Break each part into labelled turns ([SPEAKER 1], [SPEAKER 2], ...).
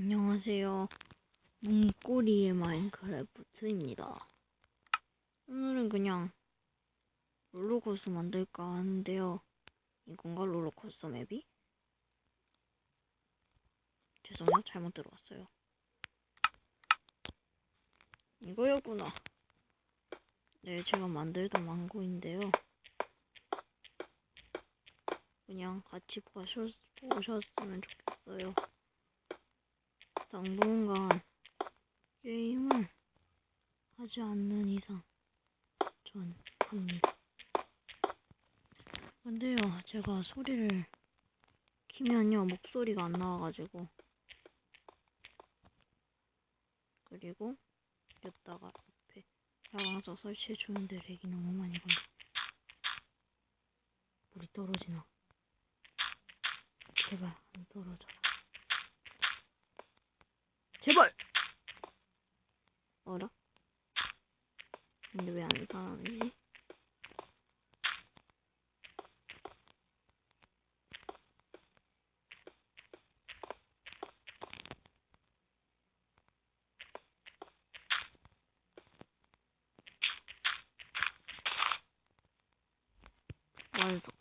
[SPEAKER 1] 안녕하세요. 문고리의 마인크래프트입니다. 오늘은 그냥 롤러코스터 만들까 하는데요. 이건가 롤러코스터 맵이? 죄송해요. 잘못 들어왔어요. 이거였구나. 네, 제가 만들던 망고인데요. 그냥 같이 보셨, 보셨으면 좋겠어요. 당분간 게임을 하지 않는 이상 전 합니다. 근데요, 제가 소리를 키면요, 목소리가 안 나와가지고 그리고 여기다가 앞에 야광석 설치해주는데 렉이 너무 많이 걸려. 물이 떨어지나? 제발 안 떨어져. 제발! 어라? 근데 왜 안 살아나지? 완성.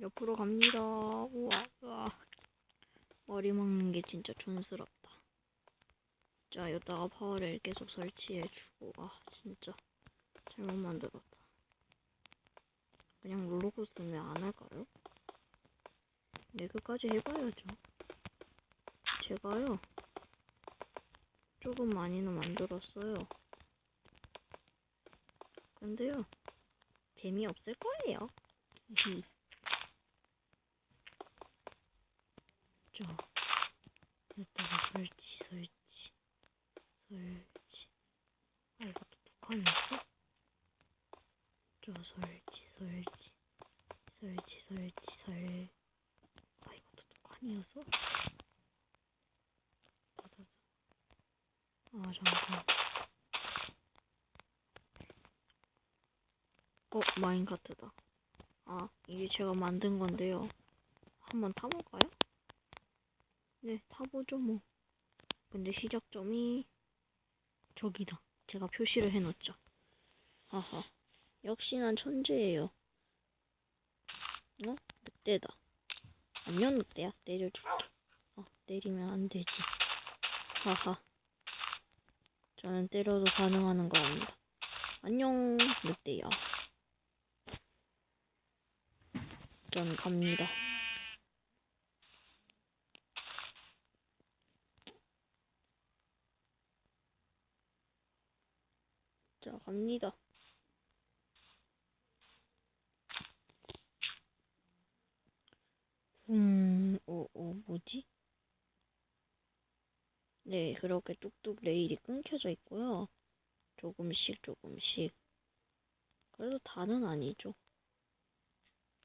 [SPEAKER 1] 옆으로 갑니다. 우와, 우와. 머리 먹는 게 진짜 촌스럽다. 자, 여기다가 파워를 계속 설치해주고, 아, 진짜 잘못 만들었다. 그냥 롤러코스터 왜안 할까요? 네, 끝까지 해봐야죠. 제가요, 조금 많이는 만들었어요. 근데요, 재미없을 거예요. 히히. 자, 여기다가 설치, 설치, 설치. 아, 이것도 북한이었어? 자, 설치, 설치, 설치, 설치, 설. 아, 이것도 북한이었어? 아, 잠깐. 어, 마인카트다. 아, 이게 제가 만든 건데요. 한번 타볼까요? 네, 타보죠, 뭐. 근데 시작점이 저기다. 제가 표시를 해놓죠. 하하. 역시 난 천재예요. 어? 늑대다. 안녕, 늑대야. 내려줄게. 어, 때리면 안 되지. 하하. 저는 때려도 반응하는 거랍니다. 안녕, 늑대야. 전 갑니다. 자, 갑니다. 음, 어, 어, 뭐지? 네, 그렇게 뚝뚝 레일이 끊겨져 있고요. 조금씩, 조금씩. 그래도 다는 아니죠.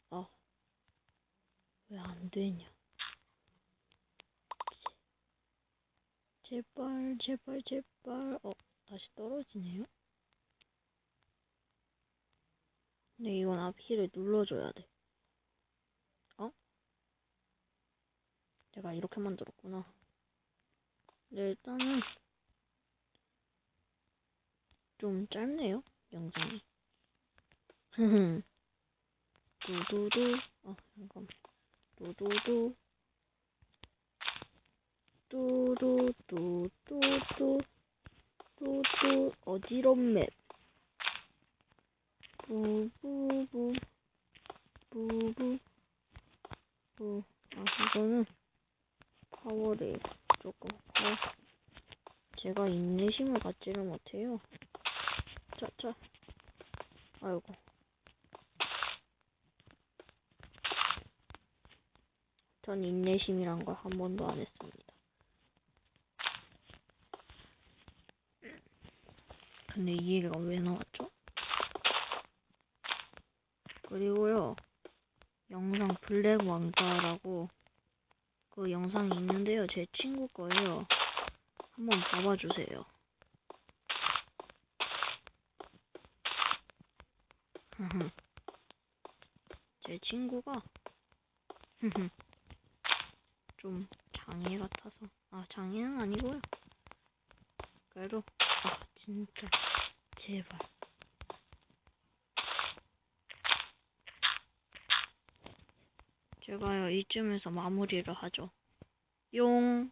[SPEAKER 1] 아, 왜 안 되냐. 제발, 제발, 제발. 어, 다시 떨어지네요. 근데 이건 앞키를 눌러줘야 돼. 어? 내가 이렇게 만들었구나. 네, 일단은 좀 짧네요, 영상이. 두두두. 어, 잠깐. 두두두. 뚜두뚜뚜뚜. 뚜뚜. 어지러운 맵. 부부부. 부부. 부. 아, 이거는 파워를 조금 파워. 제가 인내심을 갖지를 못해요. 자, 자. 아이고. 전 인내심이란 걸 한 번도 안 했습니다. 근데 이 얘기가 왜 나왔죠? 그리고요, 영상 블랙 왕자라고 그 영상이 있는데요. 제 친구 거예요. 한번 봐봐 주세요. 제 친구가 좀 장애 같아서. 아, 장애는 아니고요. 그래도, 아, 진짜. 제발. 제가요, 이쯤에서 마무리를 하죠. 용.